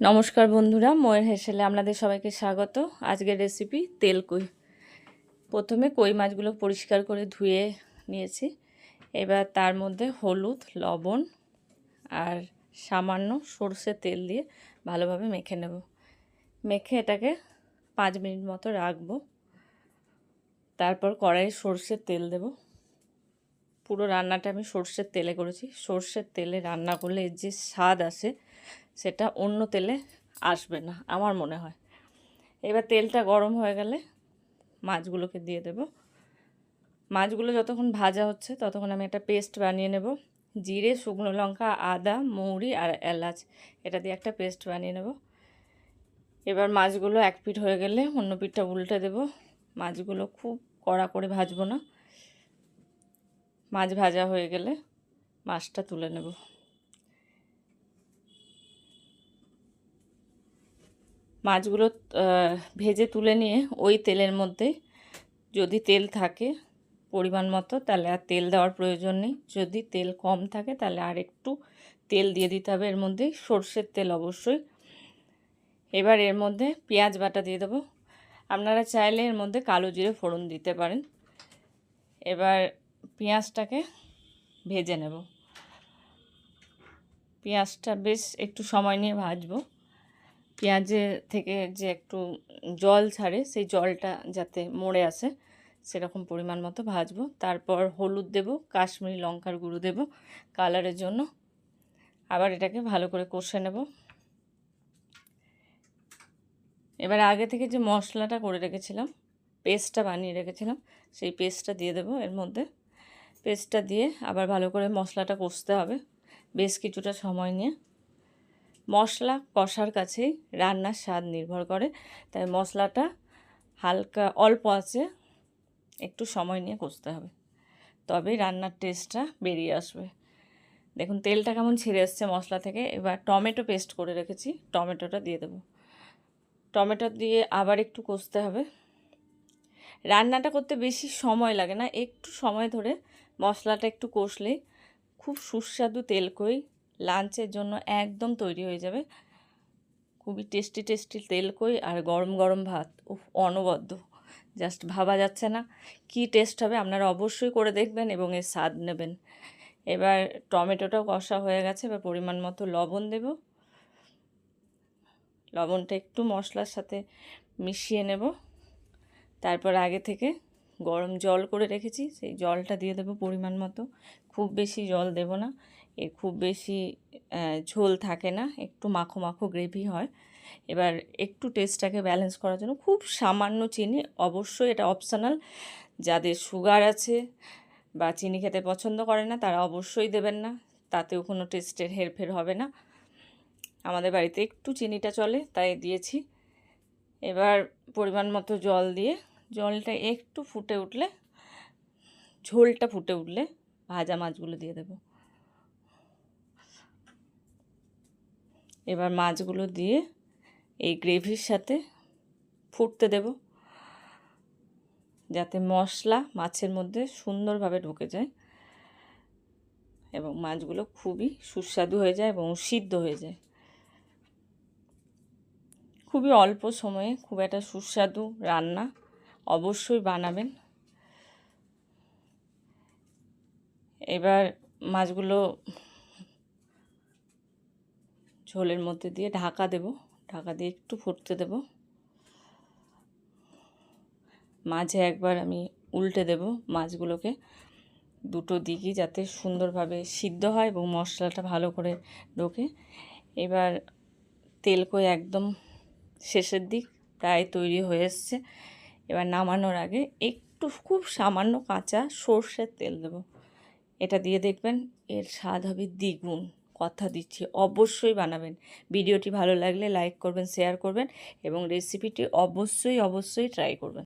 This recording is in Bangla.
নমস্কার বন্ধুরা, ময়ের হেসেলে আপনাদের সবাইকে স্বাগত। আজকের রেসিপি তেল কই। প্রথমে কই মাছগুলো পরিষ্কার করে ধুয়ে নিয়েছি। এবার তার মধ্যে হলুদ, লবণ আর সামান্য সর্ষের তেল দিয়ে ভালোভাবে মেখে নেব। মেখে এটাকে পাঁচ মিনিট মতো রাখব। তারপর কড়াইয়ে সর্ষের তেল দেব। পুরো রান্নাটা আমি সর্ষের তেলে করেছি। সর্ষের তেলে রান্না করলে এর যে স্বাদ আসে সেটা অন্য তেলে আসবে না, আমার মনে হয়। এবার তেলটা গরম হয়ে গেলে মাছগুলোকে দিয়ে দেব। মাছগুলো যতক্ষণ ভাজা হচ্ছে ততক্ষণ আমি একটা পেস্ট বানিয়ে নেব। জিরে, শুকনো লঙ্কা, আদা, মৌরি আর এলাচ, এটা দিয়ে একটা পেস্ট বানিয়ে নেব। এবার মাছগুলো এক পিঠ হয়ে গেলে অন্য পিঠটা উল্টে দেব। মাছগুলো খুব কড়া করে ভাজবো না। মাছ ভাজা হয়ে গেলে মাছটা তুলে নেব। মাছগুলো ভেজে তুলে নিয়ে ওই তেলের মধ্যে যদি তেল থাকে পরিমাণ মতো, তাহলে আর তেল দেওয়ার প্রয়োজন নেই। যদি তেল কম থাকে, তাহলে আর একটু তেল দিয়ে দিতে হবে। এর মধ্যে সর্ষের তেল অবশ্যই। এবার এর মধ্যে পেঁয়াজ বাটা দিয়ে দেবো। আপনারা চাইলে এর মধ্যে কালো জিরে ফোড়ন দিতে পারেন। এবার পেঁয়াজটাকে ভেজে নেব। পেঁয়াজটা বেশ একটু সময় নিয়ে ভাজবো। পেঁয়াজের থেকে যে একটু জল ছাড়ে, সেই জলটা যাতে মরে আসে, সেরকম পরিমাণ মতো ভাজবো। তারপর হলুদ দেব, কাশ্মীরি লঙ্কার গুঁড়ো দেব কালারের জন্য। আবার এটাকে ভালো করে কষে নেব। এবার আগে থেকে যে মশলাটা করে রেখেছিলাম, পেস্টটা বানিয়ে রেখেছিলাম, সেই পেস্টটা দিয়ে দেবো এর মধ্যে। পেস্টটা দিয়ে আবার ভালো করে মশলাটা কষতে হবে বেশ কিছুটা সময় নিয়ে। মশলা কষার কাছেই রান্নার স্বাদ নির্ভর করে। তাই মশলাটা হালকা অল্প আছে, একটু সময় নিয়ে কষতে হবে। তবেই রান্নার টেস্টটা বেরিয়ে আসবে। দেখুন, তেলটা কেমন ছেড়ে আসছে মশলা থেকে। এবার টমেটো পেস্ট করে রেখেছি, টমেটোটা দিয়ে দেবো। টমেটো দিয়ে আবার একটু কষতে হবে। রান্নাটা করতে বেশি সময় লাগে না, একটু সময় ধরে মশলাটা একটু কষলেই খুব সুস্বাদু তেল কই লাঞ্চের জন্য একদম তৈরি হয়ে যাবে। খুবই টেস্টি টেস্টি তেল কই আর গরম গরম ভাত। উফ, অনবদ্য। জাস্ট ভাবা যাচ্ছে না। কি টেস্ট হবে আপনারা অবশ্যই করে দেখবেন এবং এর স্বাদ নেবেন। এবার টমেটোটাও কষা হয়ে গেছে। এবার পরিমাণ মতো লবণ দেব। লবণটা একটু মশলার সাথে মিশিয়ে নেব। তারপর আগে থেকে গরম জল করে রেখেছি। সেই জলটা দিয়ে দেবো পরিমাণ মতো। খুব বেশি জল দেব না। এর খুব বেশি ঝোল থাকে না, একটু মাখো মাখো গ্রেভি হয়। এবার একটু টেস্টটাকে ব্যালেন্স করার জন্য খুব সামান্য চিনি, অবশ্যই এটা অপশনাল যাদের সুগার আছে বা চিনি খেতে পছন্দ করে না, তারা অবশ্যই দেবেন না, তাতেও কোনো টেস্টের হেরফের হবে না। আমাদের বাড়িতে একটু চিনিটা চলে, তাই দিয়েছি। এবার পরিমাণ মতো জল দিয়ে, জলটা একটু ফুটে উঠলে, ঝোলটা ফুটে উঠলে ভাজা মাছগুলো দিয়ে দেবো। এবার মাছগুলো দিয়ে এই গ্রেভির সাথে ফুটতে দেব, যাতে মশলা মাছের মধ্যে সুন্দরভাবে ঢুকে যায় এবং মাছগুলো খুবই সুস্বাদু হয়ে যায় এবং সিদ্ধ হয়ে যায়। খুবই অল্প সময়ে খুব একটা সুস্বাদু রান্না অবশ্যই বানাবেন। এবার মাছগুলো ঝোলের মধ্যে দিয়ে ঢাকা দেব। ঢাকা দিয়ে একটু ফুটতে দেব। মাঝে একবার আমি উল্টে দেব মাছগুলোকে দুটো দিকই যাতে সুন্দরভাবে সিদ্ধ হয় এবং মশলাটা ভালো করে ঢোকে। এবার তেল কই একদম শেষের দিক প্রায় তৈরি হয়ে এসছে। এবার নামানোর আগে একটু খুব সামান্য কাঁচা সর্ষের তেল দেব। এটা দিয়ে দেখবেন এর স্বাদ হবে দ্বিগুণ। কথা দিচ্ছি, অবশ্যই বানাবেন। ভিডিওটি ভালো লাগলে লাইক করবেন, শেয়ার করবেন এবং রেসিপিটি অবশ্যই অবশ্যই ট্রাই করবেন।